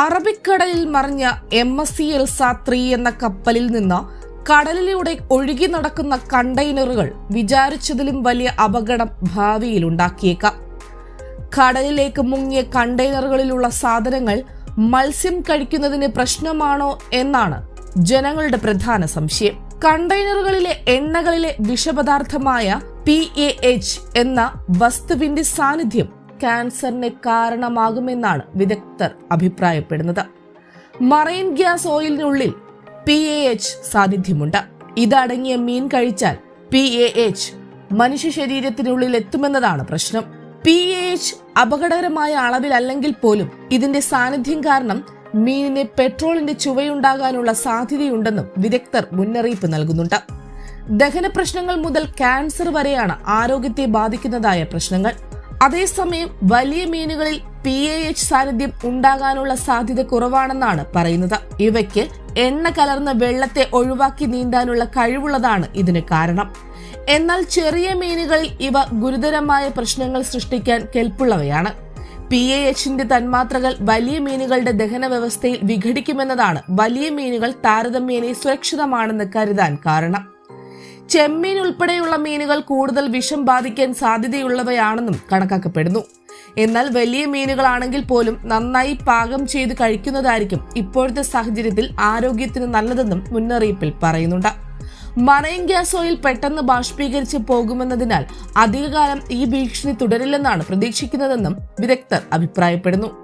അറബിക്കടലിൽ മറിഞ്ഞ M S C Elsa three എന്ന കപ്പലിൽ നിന്ന് കടലിലൂടെ ഒഴുകി നടക്കുന്ന കണ്ടെയ്നറുകൾ വിചാരിച്ചതിലും വലിയ അപകടം ഭാവിയിൽ ഉണ്ടാക്കിയേക്കാം കടലിലേക്ക് മുങ്ങിയ കണ്ടെയ്നറുകളിലുള്ള സാധനങ്ങൾ മത്സ്യം കഴിക്കുന്നതിന് പ്രശ്നമാണോ എന്നാണ് ജനങ്ങളുടെ പ്രധാന സംശയം. കണ്ടെയ്നറുകളിലെ എണ്ണകളിലെ വിഷപദാർത്ഥമായ പി എ എച്ച് എന്ന വസ്തുവിന്റെ സാന്നിധ്യം ക്യാൻസറിന് കാരണമാകുമെന്നാണ് വിദഗ്ധർ അഭിപ്രായപ്പെടുന്നത്. മറൈൻ ഗ്യാസ് ഓയിലിനുള്ളിൽ പി എ എച്ച് സാന്നിധ്യമുണ്ട്. ഇതടങ്ങിയ മീൻ കഴിച്ചാൽ പി എ എച്ച് മനുഷ്യ ശരീരത്തിനുള്ളിൽ എത്തുമെന്നതാണ് പ്രശ്നം. പി എ എച്ച് അപകടകരമായ അളവിലല്ലെങ്കിൽ പോലും ഇതിന്റെ സാന്നിധ്യം കാരണം മീനിന് പെട്രോളിന്റെ ചുവയുണ്ടാകാനുള്ള സാധ്യതയുണ്ടെന്നും വിദഗ്ധർ മുന്നറിയിപ്പ് നൽകുന്നുണ്ട്. ദഹന പ്രശ്നങ്ങൾ മുതൽ ക്യാൻസർ വരെയാണ് ആരോഗ്യത്തെ ബാധിക്കുന്നതായ പ്രശ്നങ്ങൾ. അതേസമയം വലിയ മീനുകളിൽ പി എ എച്ച് സാന്നിധ്യം ഉണ്ടാകാനുള്ള സാധ്യത കുറവാണെന്നാണ് പറയുന്നത്. ഇവയ്ക്ക് എണ്ണ കലർന്ന വെള്ളത്തെ ഒഴിവാക്കി നീന്താനുള്ള കഴിവുള്ളതാണ് ഇതിന് കാരണം. എന്നാൽ ചെറിയ മീനുകളിൽ ഇവ ഗുരുതരമായ പ്രശ്നങ്ങൾ സൃഷ്ടിക്കാൻ കെൽപ്പുള്ളവയാണ്. പി എ എച്ചിന്റെ തന്മാത്രകൾ വലിയ മീനുകളുടെ ദഹന വ്യവസ്ഥയിൽ വിഘടിക്കുമെന്നതാണ് വലിയ മീനുകൾ താരതമ്യേന സുരക്ഷിതമാണെന്ന് കരുതാൻ കാരണം. ചെമ്മീൻ ഉൾപ്പെടെയുള്ള മീനുകൾ കൂടുതൽ വിഷം ബാധിക്കാൻ സാധ്യതയുള്ളവയാണെന്നും കണക്കാക്കപ്പെടുന്നു. എന്നാൽ വലിയ മീനുകളാണെങ്കിൽ പോലും നന്നായി പാകം ചെയ്ത് കഴിക്കുന്നതായിരിക്കും ഇപ്പോഴത്തെ സാഹചര്യത്തിൽ ആരോഗ്യത്തിന് നല്ലതെന്നും മുന്നറിയിപ്പിൽ പറയുന്നുണ്ട്. മറൈൻ ഗ്യാസ് ഓയിൽ പെട്ടെന്ന് ബാഷ്പീകരിച്ച് പോകുമെന്നതിനാൽ അധികകാലം ഈ ഭീഷണി തുടരില്ലെന്നാണ് പ്രതീക്ഷിക്കുന്നതെന്നും വിദഗ്ധർ അഭിപ്രായപ്പെടുന്നു.